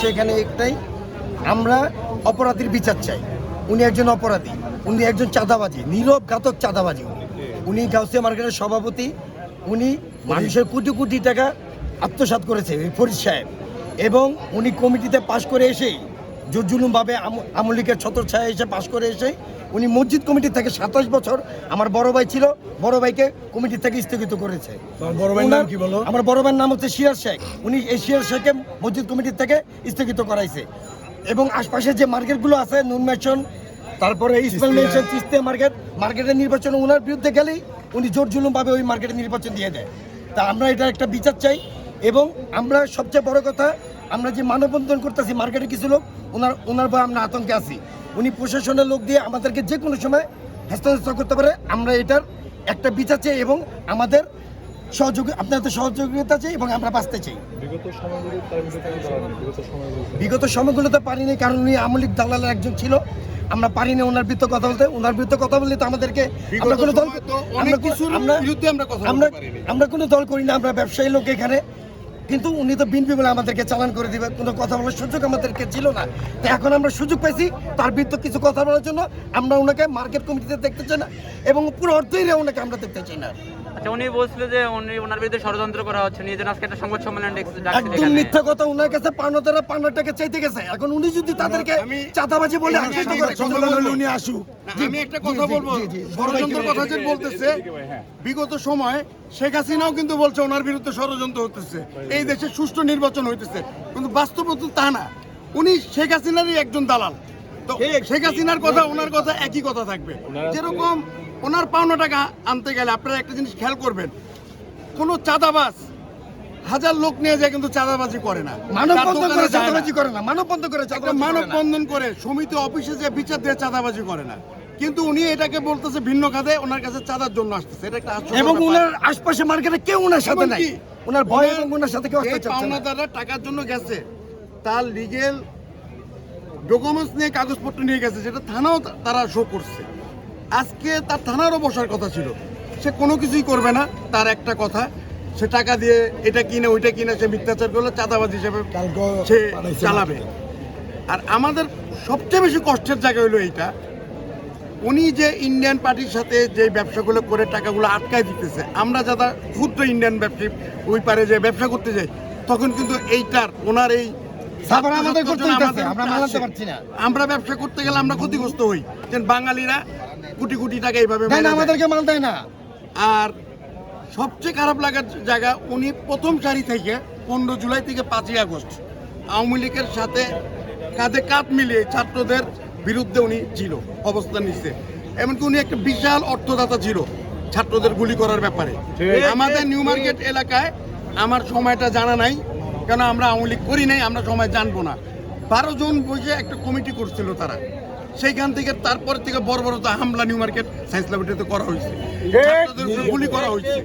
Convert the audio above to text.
সেখানে একটাই, আমরা অপরাধীর বিচার চাই। উনি একজন অপরাধী, উনি একজন চাঁদাবাজি, নীরব ঘাতক চাঁদাবাজি উনি। গাউসিয়া মার্কেটের সভাপতি, উনি মানুষের কোটি কোটি টাকা আত্মসাত করেছে ফরিদ সাহেব। এবং উনি কমিটিতে পাশ করে এসেই জুলুমভাবে আমলিকের ছত্র ছায়া এসে পাশ করে এসে উনি মসজিদ কমিটি থেকে সাতাশ বছর আমার বড় ভাই ছিল বড় ভাইকে কমিটি থেকে স্থগিত করেছে? আমার বড় ভাইয়ের নাম হচ্ছে শিয়ার শেখ। উনি এই শিয়ার শেখকে মসজিদ কমিটির থেকে স্থগিত করাইছে। এবং আশপাশে যে মার্কেটগুলো আছে নুন মেশন তারপরে ইসমাইল মেশন চিস্তে মার্কেট মার্কেটের নির্বাচন ওনার বিরুদ্ধে গেলেই উনি জোর জুলুমভাবে ওই মার্কেটের নির্বাচন দিয়ে দেয়। তা আমরা এটা একটা বিচার চাই এবং আমরা সবচেয়ে বড় কথা আমরা যে মানববন্ধন করতেছি মার্কেটে কিছু লোক ওনার ওনার ভয়ে আমরা আতঙ্কে আছি। উনি প্রশাসনের লোক দিয়ে আমাদেরকে যে কোনো সময় হস্তান্তর করতে পারে। আমরা এটার একটা বিচার চাই এবং আমাদের সহযোগী আপনাদের সহযোগিতা চাই এবং আমরা বাঁচতে চাই। বিগত সময়গুলোতে পারিনি কারণ উনি আমলিক দালালের একজন ছিল। আমরা পারিনি ওনার বিরুদ্ধে কথা বলতে। ওনার বিরুদ্ধে কথা বললে তো আমাদেরকে আমরা কোনো দল আমরা আমরা কোনো দল করি না আমরা ব্যবসায়ী লোক এখানে। কিন্তু উনি তো বিনপি বলে আমাদেরকে চালান করে দিবে। কোনো কথা বলার সুযোগ আমাদেরকে ছিল না। তো এখন আমরা সুযোগ পাইছি, তার বিরুদ্ধে কিছু কথা বলার জন্য। আমরা ওনাকে মার্কেট কমিটিতে দেখতে চাই না, এবং পুরো অর্থই ওনাকে আমরা দেখতে চাই না। আচ্ছা উনি বলছিল যে উনি ওনার বিরুদ্ধে ষড়যন্ত্র করা হচ্ছে নিয়ে যেন আজকে একটা সংবাদ সম্মেলন একদম মিথ্যা কথা ওনার কাছে পাওনাটাকে চাইতে গেছে। এখন উনি যদি তাদেরকে চাঁদাবাজি বলে করে সম্মেলন হলে উনি আসুক। আমি একটা কথা বলব। ষড়যন্ত্র কথা যে বলতেছে বিগত সময় শেখ হাসিনাও কিন্তু বলছে ওনার বিরুদ্ধে ষড়যন্ত্র হতেছে এই দেশে সুষ্ঠু নির্বাচন হইতেছে। কিন্তু বাস্তবত তা না। উনি শেখ হাসিনারই একজন দালাল। তো শেখ হাসিনার কথা ওনার কথা একই কথা থাকবে। যেরকম ওনার পাওনা টাকা আনতে গেলে আপনারা একটা জিনিস খেয়াল করবেন কোনো চাঁদাবাজ হাজার লোক নিয়ে যায় কিন্তু চাঁদাবাজি করে না। মানব বন্ধন করে চাঁদাবাজি করে না করে করে সমিতি অফিসে যে বিচার দিয়ে চাঁদাবাজি করে না। কিন্তু উনি এটাকে বলতেছে ভিন্ন খাতে ওনার কাছে চাঁদার জন্য আসতেছে। এটা একটা এবং। ওনার আশপাশে মার্কেটে কেউ ওনার সাথে নাই। ওনার ভয় এবং ওনার সাথে কেউ আসতে পাওনাদাররা টাকার জন্য গেছে। তার লিগেল ডকুমেন্টস নিয়ে কাগজপত্র নিয়ে গেছে সেটা থানাও তারা শো করছে। আজকে তার থানারও বসার কথা ছিল। সে কোনো কিছুই করবে না তার একটা কথা সে টাকা দিয়ে এটা কিনে ওইটা কিনে সে মিথ্যাচার করলে চাঁদাবাজ হিসেবে সে চালাবে। আর আমাদের সবচেয়ে বেশি কষ্টের জায়গা হলো এইটা। উনি যে ইন্ডিয়ান পার্টির সাথে যে ব্যবসাগুলো করে টাকাগুলো আটকায় দিতেছে আমরা যারা ক্ষুদ্র ইন্ডিয়ান ব্যবসায়ী ওই পারে যে ব্যবসা করতে যাই তখন কিন্তু এইটার ওনার এই সাফার আমাদের করতে হইতাছে, আমরা আসে। পারছি না। আমরা ব্যবসা করতে গেলে আমরা ক্ষতিগ্রস্ত হই। যেন বাঙালিরা কোটি কোটি টাকা এইভাবে না আমাদেরকে মাল দেয় না। আর সবচেয়ে খারাপ লাগার জায়গা উনি প্রথম সারি থেকে পনেরো জুলাই থেকে পাঁচই আগস্ট আওয়ামী লীগের সাথে কাঁধে কাঁধ মিলিয়ে ছাত্রদের বিরুদ্ধে উনি ছিল অবস্থান নিচ্ছে এমনকি উনি একটা বিশাল অর্থদাতা ছিল ছাত্রদের গুলি করার ব্যাপারে। আমাদের নিউ মার্কেট এলাকায় আমার সময়টা জানা নাই কেন আমরা আওয়ামী লীগ করি নাই আমরা সময় জানব না। বারো জন বসে একটা কমিটি করছিল তারা। সেইখান থেকে তারপর থেকে বড় বড় তো হামলা নিউ মার্কেট সায়েন্স ল্যাবরেটরিতে করা হয়েছে। গুলি করা হয়েছে।